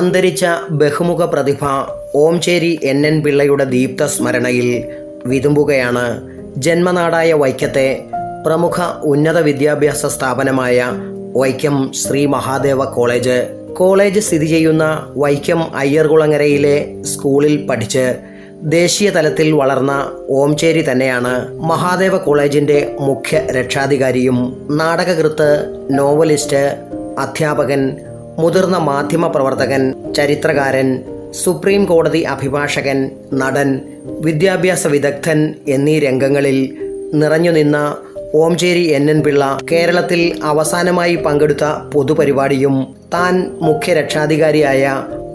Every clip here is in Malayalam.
അന്തരിച്ച ബഹുമുഖ പ്രതിഭ ഓംചേരി എൻ എൻ പിള്ളയുടെ ദീപ്ത സ്മരണയിൽ വിതുമ്പുകയാണ് ജന്മനാടായ വൈക്കത്തെ പ്രമുഖ ഉന്നത വിദ്യാഭ്യാസ സ്ഥാപനമായ വൈക്കം ശ്രീ മഹാദേവ കോളേജ്. കോളേജ് സ്ഥിതി ചെയ്യുന്ന വൈക്കം അയ്യർകുളങ്ങരയിലെ സ്കൂളിൽ പഠിച്ച് ദേശീയ തലത്തിൽ വളർന്ന ഓംചേരി തന്നെയാണ് മഹാദേവ കോളേജിന്റെ മുഖ്യ രക്ഷാധികാരിയും നാടകകൃത്ത് നോവലിസ്റ്റ് അധ്യാപകൻ മുതിർന്ന മാധ്യമ പ്രവർത്തകൻ ചരിത്രകാരൻ സുപ്രീം കോടതി അഭിഭാഷകൻ നടൻ വിദ്യാഭ്യാസ വിദഗ്ധൻ എന്നീ രംഗങ്ങളിൽ നിറഞ്ഞുനിന്ന ഓംചേരി എൻ എൻ പിള്ള കേരളത്തിൽ അവസാനമായി പങ്കെടുത്ത പൊതുപരിപാടിയും താൻ മുഖ്യ രക്ഷാധികാരിയായ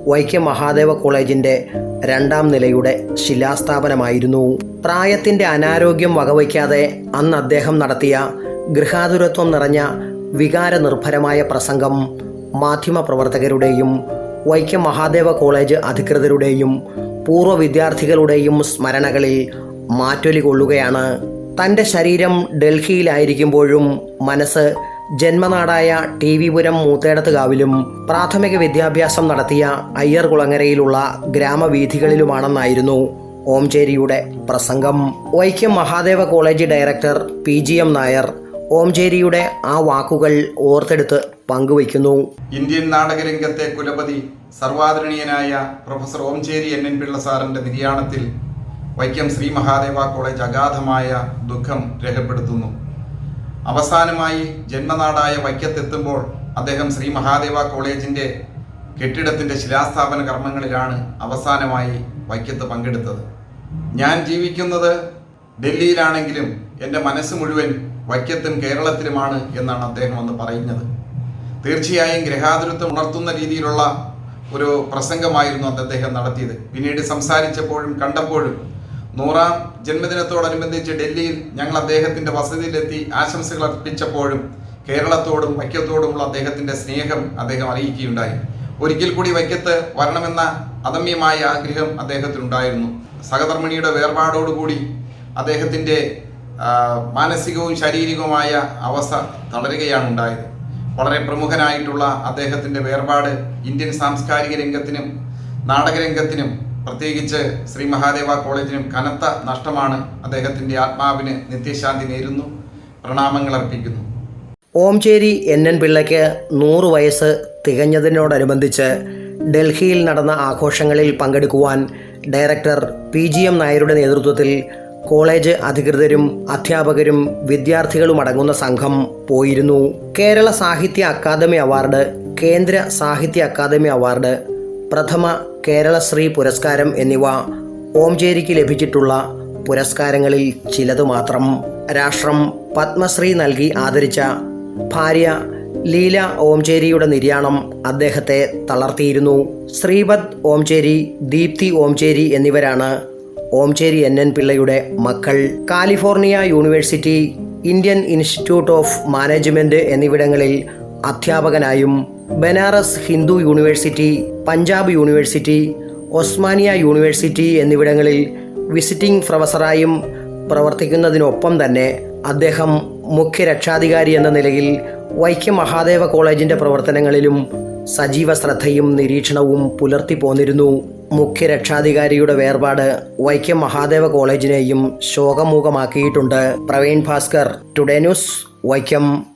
വൈക്കം മഹാദേവ കോളേജിന്റെ രണ്ടാം നിലയുടെ ശിലാസ്ഥാപനമായിരുന്നു. പ്രായത്തിന്റെ അനാരോഗ്യം വകവയ്ക്കാതെ അന്ന് അദ്ദേഹം നടത്തിയ ഗൃഹാതുരത്വം നിറഞ്ഞ വികാരനിർഭരമായ പ്രസംഗം മാധ്യമപ്രവർത്തകരുടെയും വൈക്കം മഹാദേവ കോളേജ് അധികൃതരുടെയും പൂർവ വിദ്യാർത്ഥികളുടെയും സ്മരണകളിൽ മാറ്റൊലി കൊള്ളുകയാണ്. തന്റെ ശരീരം ഡൽഹിയിലായിരിക്കുമ്പോഴും മനസ്സ് ജന്മനാടായ ടി വി പുരം മൂത്തേടത്തുകാവിലും പ്രാഥമിക വിദ്യാഭ്യാസം നടത്തിയ അയ്യർ കുളങ്ങരയിലുള്ള ഗ്രാമവീഥികളിലുമാണെന്നായിരുന്നു ഓംചേരിയുടെ പ്രസംഗം. Vaikom Mahadeva college director P G M Nair ഓംചേരിയുടെ ആ വാക്കുകൾ ഓർത്തെടുത്ത് പങ്കുവയ്ക്കുന്നു. ഇന്ത്യൻ നാടകരംഗത്തെ കുലപതി സർവാദരണീയനായ professor Omchery N N Pillai സാറിന്റെ നിര്യാണത്തിൽ വൈക്കം ശ്രീ മഹാദേവ കോളേജ് അഗാധമായ ദുഃഖം രേഖപ്പെടുത്തുന്നു. അവസാനമായി ജന്മനാടായ വൈക്കത്തെത്തുമ്പോൾ അദ്ദേഹം ശ്രീ മഹാദേവ കോളേജിന്റെ കെട്ടിടത്തിന്റെ ശിലാസ്ഥാപന കർമ്മങ്ങളിലാണ് അവസാനമായി വൈക്കത്ത് പങ്കെടുത്തത്. ഞാൻ ജീവിക്കുന്നത് ഡൽഹിയിലാണെങ്കിലും എന്റെ മനസ്സ് മുഴുവൻ വൈക്കത്തും കേരളത്തിലുമാണ് എന്നാണ് അദ്ദേഹം അന്ന് പറയുന്നത്. തീർച്ചയായും ഗ്രഹാതുരത്വം ഉണർത്തുന്ന രീതിയിലുള്ള ഒരു പ്രസംഗമായിരുന്നു അന്ന് അദ്ദേഹം നടത്തിയത്. പിന്നീട് സംസാരിച്ചപ്പോഴും കണ്ടപ്പോഴും നൂറാം ജന്മദിനത്തോടനുബന്ധിച്ച് ഡൽഹിയിൽ ഞങ്ങൾ അദ്ദേഹത്തിന്റെ വസതിയിലെത്തി ആശംസകൾ അർപ്പിച്ചപ്പോഴും കേരളത്തോടും വൈക്കത്തോടുമുള്ള അദ്ദേഹത്തിന്റെ സ്നേഹം അദ്ദേഹം അറിയിക്കുകയുണ്ടായി. ഒരിക്കൽ കൂടി വൈക്കത്ത് വരണമെന്ന അദമ്യമായ ആഗ്രഹം അദ്ദേഹത്തിനുണ്ടായിരുന്നു. സഹധർമ്മിണിയുടെ വേർപാടോടുകൂടി അദ്ദേഹത്തിന്റെ ആ, മാനസികവും ശാരീരികവുമായ അവസ്ഥ തളരുകയാണ് ഉണ്ടായത്. വളരെ പ്രമുഖനായിട്ടുള്ള അദ്ദേഹത്തിന്റെ വേർപാട് ഇന്ത്യൻ സാംസ്കാരിക രംഗത്തിനും നാടകരംഗത്തിനും പ്രത്യേകിച്ച് ശ്രീ മഹാദേവ കോളേജിനും കനത്ത നഷ്ടമാണ് അദ്ദേഹത്തിന്റെ ആത്മാവിന് നിത്യശാന്തി നേരുന്നു പ്രണാമങ്ങൾ അർപ്പിക്കുന്നു. ഓംചേരി എൻ എൻ പിള്ളയ്ക്ക് നൂറ് വയസ്സ് തികഞ്ഞതിനോടനുബന്ധിച്ച് ഡൽഹിയിൽ നടന്ന ആഘോഷങ്ങളിൽ പങ്കെടുക്കുവാൻ ഡയറക്ടർ പി ജി എം നായരുടെ നേതൃത്വത്തിൽ കോളേജ് അധികൃതരും അധ്യാപകരും വിദ്യാർത്ഥികളും അടങ്ങുന്ന സംഘം പോയിരുന്നു. കേരള സാഹിത്യ അക്കാദമി അവാർഡ് കേന്ദ്ര സാഹിത്യ അക്കാദമി അവാർഡ് പ്രഥമ കേരളശ്രീ പുരസ്കാരം എന്നിവ ഓംചേരിക്ക് ലഭിച്ചിട്ടുള്ള പുരസ്കാരങ്ങളിൽ ചിലതു മാത്രം. രാഷ്ട്രം പത്മശ്രീ നൽകി ആദരിച്ച ഭാര്യ ലീല ഓംചേരിയുടെ നിര്യാണം അദ്ദേഹത്തെ തളർത്തിയിരുന്നു. ശ്രീപദ് ഓംചേരി ദീപ്തി ഓംചേരി എന്നിവരാണ് ഓംചേരി എൻ എൻ പിള്ളയുടെ മക്കൾ. California university Indian institute of management എന്നിവിടങ്ങളിൽ അധ്യാപകനായും Banaras Hindu university Punjab university Osmania university എന്നിവിടങ്ങളിൽ വിസിറ്റിംഗ് പ്രൊഫസറായും പ്രവർത്തിക്കുന്നതിനൊപ്പം തന്നെ അദ്ദേഹം മുഖ്യ രക്ഷാധികാരി എന്ന നിലയിൽ വൈക്കം മഹാദേവ കോളേജിന്റെ പ്രവർത്തനങ്ങളിലും സജീവ ശ്രദ്ധയും നിരീക്ഷണവും പുലർത്തി പോന്നിരുന്നു മുഖ്യ രക്ഷാധികാരിയുടെ വേർപാട് വൈക്കം മഹാദേവ കോളേജിനെയും ശോകമൂകമാക്കിയിട്ടുണ്ട്. Praveen Bhaskar today news Vaikom.